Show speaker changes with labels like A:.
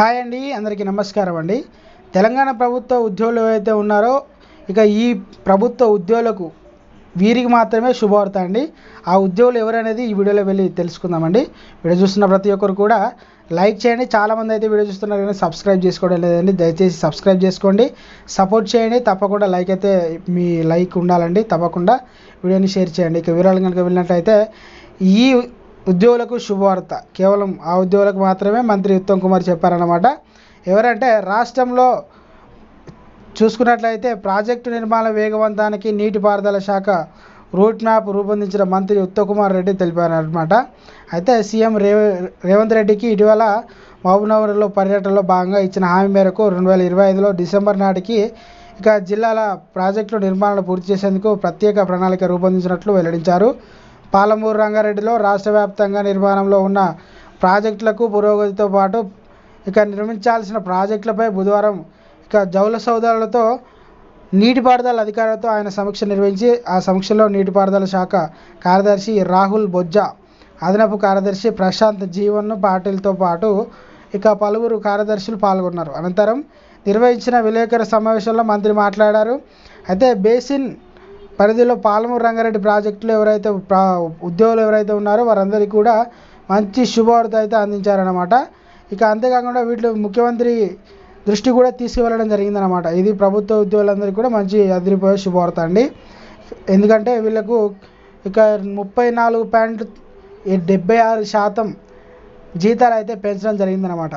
A: Hi అండి అందరికీ నమస్కారం అండి. తెలంగాణ ప్రభుత్వ ఉద్యోగులు ఏవైతే ఉన్నారో ఇక ఈ ప్రభుత్వ ఉద్యోగులకు వీరికి మాత్రమే శుభవార్త అండి. ఆ ఉద్యోగులు ఎవరనేది ఈ వీడియోలో వెళ్ళి తెలుసుకుందామండి వీడియో చూస్తున్న ప్రతి ఒక్కరు కూడా లైక్ చేయండి. చాలామంది అయితే వీడియో చూస్తున్నారు కానీ సబ్స్క్రైబ్ చేసుకోవడం లేదండి. దయచేసి సబ్స్క్రైబ్ చేసుకోండి. సపోర్ట్ చేయండి. తప్పకుండా లైక్ అయితే మీ లైక్ ఉండాలండి. తప్పకుండా వీడియోని షేర్ చేయండి. ఇక వివరాలు కనుక వెళ్ళినట్లయితే ఈ ఉద్యోగులకు శుభవార్త. కేవలం ఆ ఉద్యోగులకు మాత్రమే మంత్రి ఉత్తమ్ కుమార్ చెప్పారన్నమాట. ఎవరంటే రాష్ట్రంలో చూసుకున్నట్లయితే ప్రాజెక్టు నిర్మాణ వేగవంతానికి నీటిపారుదల శాఖ రూట్ మ్యాప్ రూపొందించిన మంత్రి ఉత్తమ్ కుమార్ రెడ్డి తెలిపారనమాట అయితే సీఎం రేవ రేవంత్ రెడ్డికి ఇటీవల మహబూబ్నగర్లో పర్యటనలో భాగంగా ఇచ్చిన హామీ మేరకు రెండు వేల ఇరవై ఐదులో డిసెంబర్ నాటికి ఇక జిల్లాల ప్రాజెక్టుల నిర్మాణాలు పూర్తి చేసేందుకు ప్రత్యేక ప్రణాళిక రూపొందించినట్లు వెల్లడించారు. పాలమూరు రంగారెడ్డిలో రాష్ట్ర వ్యాప్తంగా నిర్మాణంలో ఉన్న ప్రాజెక్టులకు పురోగతితో పాటు ఇక నిర్మించాల్సిన ప్రాజెక్టులపై బుధవారం ఇక జౌల సౌదాలతో నీటిపారుదల అధికారులతో ఆయన సమీక్ష నిర్వహించి ఆ సమీక్షలో నీటిపారుదల శాఖ కార్యదర్శి రాహుల్ బొజ్జా అదనపు కార్యదర్శి ప్రశాంత్ జీవన్ పాటిల్తో పాటు ఇక పలువురు కార్యదర్శులు పాల్గొన్నారు. అనంతరం నిర్వహించిన విలేకరుల సమావేశంలో మంత్రి మాట్లాడారు. అయితే బేసిన్ పరిధిలో పాలమూరు రంగారెడ్డి ప్రాజెక్టులో ఎవరైతే ప్రా ఉద్యోగులు ఎవరైతే ఉన్నారో వారందరికీ కూడా మంచి శుభవార్త అయితే అందించారనమాట ఇక అంతేకాకుండా వీటిలో ముఖ్యమంత్రి దృష్టి కూడా తీసుకువెళ్ళడం జరిగిందనమాట ఇది ప్రభుత్వ ఉద్యోగులందరికీ కూడా మంచి అదిరిపోయే శుభవార్త అండి. ఎందుకంటే వీళ్ళకు ఇక ముప్పై నాలుగు పాయింట్ డెబ్బై ఆరు శాతం జీతాలు అయితే పెంచడం జరిగిందనమాట